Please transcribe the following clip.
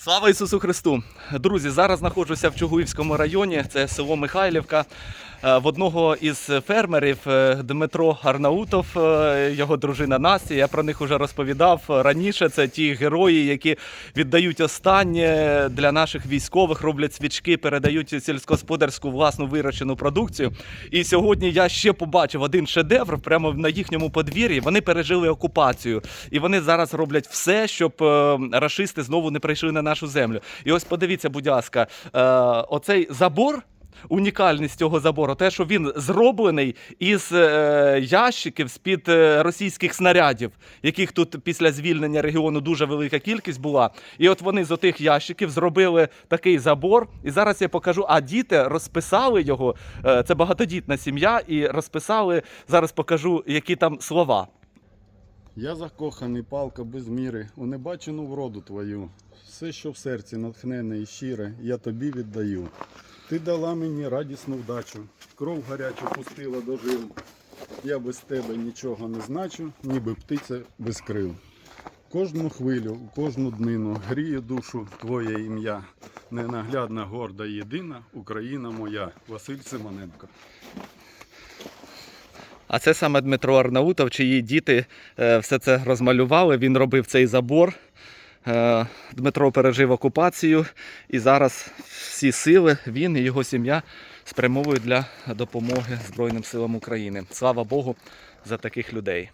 Слава Ісусу Христу! Друзі, зараз знаходжуся в Чугуївському районі, це село Михайлівка. Е, В одного із фермерів е, Дмитро Арнаутов, е, його дружина Настя. Я про них вже розповідав раніше. Це ті герої, які віддають останнє для наших військових, роблять свічки, передають сільськогосподарську власну вирощену продукцію. І сьогодні я ще побачив один шедевр прямо на їхньому подвір'ї. Вони пережили окупацію, і вони зараз роблять все, щоб рашисти знову не прийшли на нашу землю. І ось подивіться, будь ласка, е, оцей забор. Унікальність цього забору, те, що він зроблений із е, ящиків з-під е, російських снарядів, яких тут після звільнення регіону дуже велика кількість була. І от вони з отих ящиків зробили такий забор. І зараз я покажу. А діти розписали його. Е, це багатодітна сім'я, і розписали. Зараз покажу, які там слова. Я закоханий, палка без міри, у небачену вроду твою. Все, що в серці натхнене і щире, я тобі віддаю. Ти дала мені радісну вдачу, кров гарячу пустила до жил. Я без тебе нічого не значу, ніби птиця без крил. Кожну хвилю, кожну днину гріє душу твоє ім'я. Ненаглядна, горда, єдина Україна моя. Василь Симоненко. А це саме Дмитро Арнаутов, чиї діти е, все це розмалювали. Він робив цей забор. Е, Дмитро пережив окупацію, і зараз всі сили він і його сім'я спрямовують для допомоги Збройним силам України. Слава Богу за таких людей.